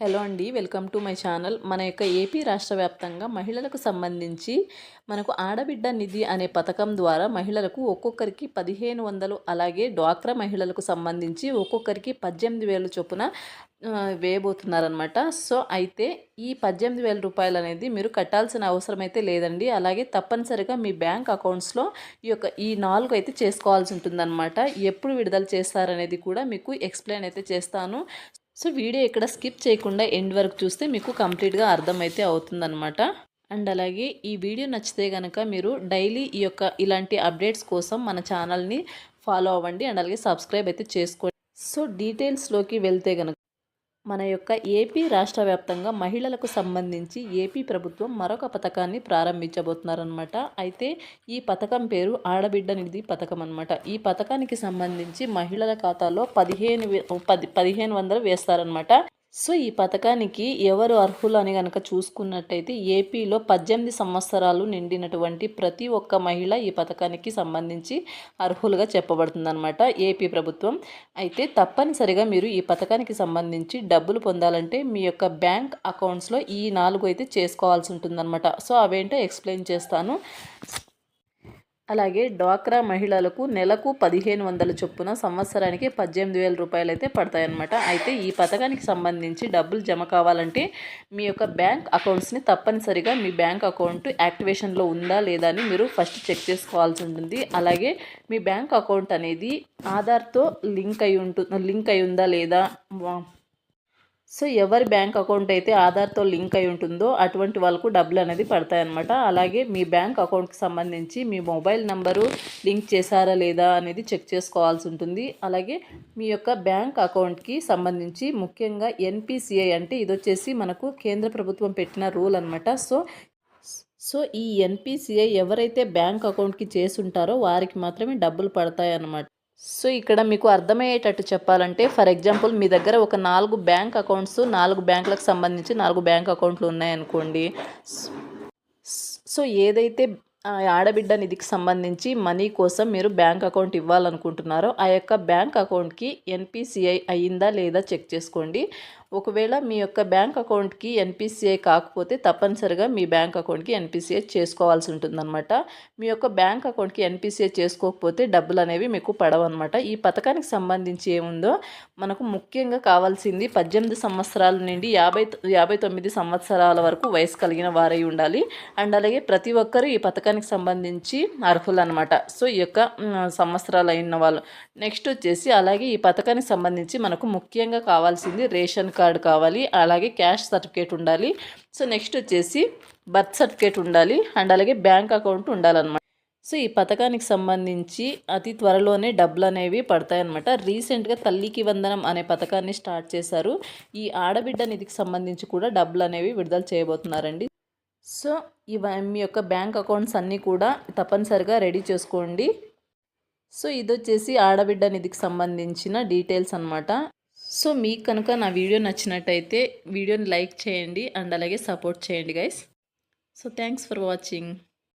Hello అండి welcome to my channel. మన యొక్క ఏపీ రాష్ట్ర వ్యాప్తంగా మహిళలకు సంబంధించి మనకు ఆడబిడ్డ నిధి అనే పథకం ద్వారా మహిళలకు ఒక్కొక్కరికి పదిహేను వందలు అలాగే డ్వాక్రా మహిళలకు సంబంధించి ఒక్కొక్కరికి పద్దెనిమిది వేలు చొప్పున వేయబోతున్నారనమాట సో అయితే ఈ పద్దెనిమిది వేల రూపాయలు అనేది మీరు కట్టాల్సిన అవసరం అయితే లేదండి. అలాగే తప్పనిసరిగా మీ బ్యాంక్ అకౌంట్స్లో ఈ యొక్క ఈ నాలుగు అయితే చేసుకోవాల్సి ఉంటుందన్నమాట. ఎప్పుడు విడుదల చేస్తారనేది కూడా మీకు ఎక్స్ప్లెయిన్ అయితే చేస్తాను. సో వీడియో ఇక్కడ స్కిప్ చేయకుండా ఎండ్ వరకు చూస్తే మీకు కంప్లీట్గా అర్థమైతే అవుతుందన్నమాట. అండ్ అలాగే ఈ వీడియో నచ్చితే కనుక మీరు డైలీ ఈ యొక్క ఇలాంటి అప్డేట్స్ కోసం మన ఛానల్ని ఫాలో అవ్వండి. అండ్ అలాగే సబ్స్క్రైబ్ అయితే చేసుకోండి. సో డీటెయిల్స్లోకి వెళ్తే కనుక మన యొక్క ఏపీ రాష్ట్ర వ్యాప్తంగా మహిళలకు సంబంధించి ఏపీ ప్రభుత్వం మరొక పథకాన్ని ప్రారంభించబోతున్నారనమాట అయితే ఈ పథకం పేరు ఆడబిడ్డ నిధి పథకం అనమాట ఈ పథకానికి సంబంధించి మహిళల ఖాతాలో పదిహేను పది పదిహేను వందలు వేస్తారనమాట సో ఈ పథకానికి ఎవరు అర్హులు అని కనుక చూసుకున్నట్టయితే ఏపీలో పద్దెనిమిది సంవత్సరాలు నిండినటువంటి ప్రతి ఒక్క మహిళ ఈ పథకానికి సంబంధించి అర్హులుగా చెప్పబడుతుందన్నమాట ఏపీ ప్రభుత్వం. అయితే తప్పనిసరిగా మీరు ఈ పథకానికి సంబంధించి డబ్బులు పొందాలంటే మీ యొక్క బ్యాంక్ అకౌంట్స్లో ఈ నాలుగు అయితే చేసుకోవాల్సి ఉంటుందన్నమాట. సో అవేంటో ఎక్స్ప్లెయిన్ చేస్తాను. అలాగే డ్వాక్రా మహిళలకు నెలకు పదిహేను వందల చొప్పున సంవత్సరానికి పద్దెనిమిది వేల రూపాయలు అయితే పడతాయన్నమాట. అయితే ఈ పథకానికి సంబంధించి డబ్బులు జమ కావాలంటే మీ యొక్క బ్యాంక్ అకౌంట్స్ని తప్పనిసరిగా మీ బ్యాంక్ అకౌంట్ యాక్టివేషన్లో ఉందా లేదా అని మీరు ఫస్ట్ చెక్ చేసుకోవాల్సి ఉంటుంది. అలాగే మీ బ్యాంక్ అకౌంట్ అనేది ఆధార్తో లింక్ అయి ఉంటుంది లింక్ అయి ఉందా లేదా సో ఎవరి బ్యాంక్ అకౌంట్ అయితే ఆధార్తో లింక్ అయి ఉంటుందో అటువంటి వాళ్ళకు డబ్బులు అనేది పడతాయన్నమాట. అలాగే మీ బ్యాంక్ అకౌంట్కి సంబంధించి మీ మొబైల్ నెంబరు లింక్ చేశారా లేదా అనేది చెక్ చేసుకోవాల్సి ఉంటుంది. అలాగే మీ యొక్క బ్యాంక్ అకౌంట్కి సంబంధించి ముఖ్యంగా ఎన్పిసిఐ అంటే ఇది వచ్చేసి మనకు కేంద్ర ప్రభుత్వం పెట్టిన రూల్ అనమాట సో సో ఈ ఎన్పిసిఐ ఎవరైతే బ్యాంక్ అకౌంట్కి చేసి ఉంటారో వారికి మాత్రమే డబ్బులు పడతాయి అన్నమాట సో ఇక్కడ మీకు అర్థమయ్యేటట్టు చెప్పాలంటే ఫర్ ఎగ్జాంపుల్ మీ దగ్గర ఒక నాలుగు బ్యాంక్ అకౌంట్స్ నాలుగు బ్యాంకులకు సంబంధించి నాలుగు బ్యాంక్ అకౌంట్లు ఉన్నాయనుకోండి. సో ఏదైతే ఆడబిడ్డ నిధికి సంబంధించి మనీ కోసం మీరు బ్యాంక్ అకౌంట్ ఇవ్వాలనుకుంటున్నారో ఆ యొక్క బ్యాంక్ అకౌంట్కి ఎన్పిసిఐ అయ్యిందా లేదా చెక్ చేసుకోండి. ఒకవేళ మీ యొక్క బ్యాంక్ అకౌంట్కి ఎన్పిసిఐ కాకపోతే తప్పనిసరిగా మీ బ్యాంక్ అకౌంట్కి ఎన్పిసిఐ చేసుకోవాల్సి ఉంటుందన్నమాట. మీ యొక్క బ్యాంక్ అకౌంట్కి ఎన్పిసిఐ చేసుకోకపోతే డబ్బులు అనేవి మీకు పడవన్నమాట. ఈ పథకానికి సంబంధించి ఏముందో మనకు ముఖ్యంగా కావాల్సింది పద్దెనిమిది సంవత్సరాల నుండి యాభై యాభై తొమ్మిది సంవత్సరాల వరకు వయసు కలిగిన వారై ఉండాలి. అండ్ అలాగే ప్రతి ఒక్కరూ ఈ పథకానికి సంబంధించి అర్హులు అనమాట సో ఈ యొక్క సంవత్సరాలు అయిన వాళ్ళు. నెక్స్ట్ వచ్చేసి అలాగే ఈ పథకానికి సంబంధించి మనకు ముఖ్యంగా కావాల్సింది రేషన్ కార్డ్ కార్డు కావాలి అలాగే క్యాష్ సర్టిఫికేట్ ఉండాలి. సో నెక్స్ట్ వచ్చేసి బర్త్ సర్టిఫికేట్ ఉండాలి అండ్ అలాగే బ్యాంక్ అకౌంట్ ఉండాలన్నమాట. సో ఈ పథకానికి సంబంధించి అతి త్వరలోనే డబ్బులు అనేవి పడతాయన్నమాట. రీసెంట్గా తల్లికి వందనం అనే పథకాన్ని స్టార్ట్ చేశారు. ఈ ఆడబిడ్డ నిధికి సంబంధించి కూడా డబ్బులు అనేవి విడుదల చేయబోతున్నారండి. సో ఇవ మీ యొక్క బ్యాంక్ అకౌంట్స్ అన్నీ కూడా తప్పనిసరిగా రెడీ చేసుకోండి. సో ఇది వచ్చేసి ఆడబిడ్డ నిధికి సంబంధించిన డీటెయిల్స్ అనమాట సో మీకు కనుక నా వీడియో నచ్చినట్టయితే వీడియోని లైక్ చేయండి అండ్ అలాగే సపోర్ట్ చేయండి guys so thanks for watching.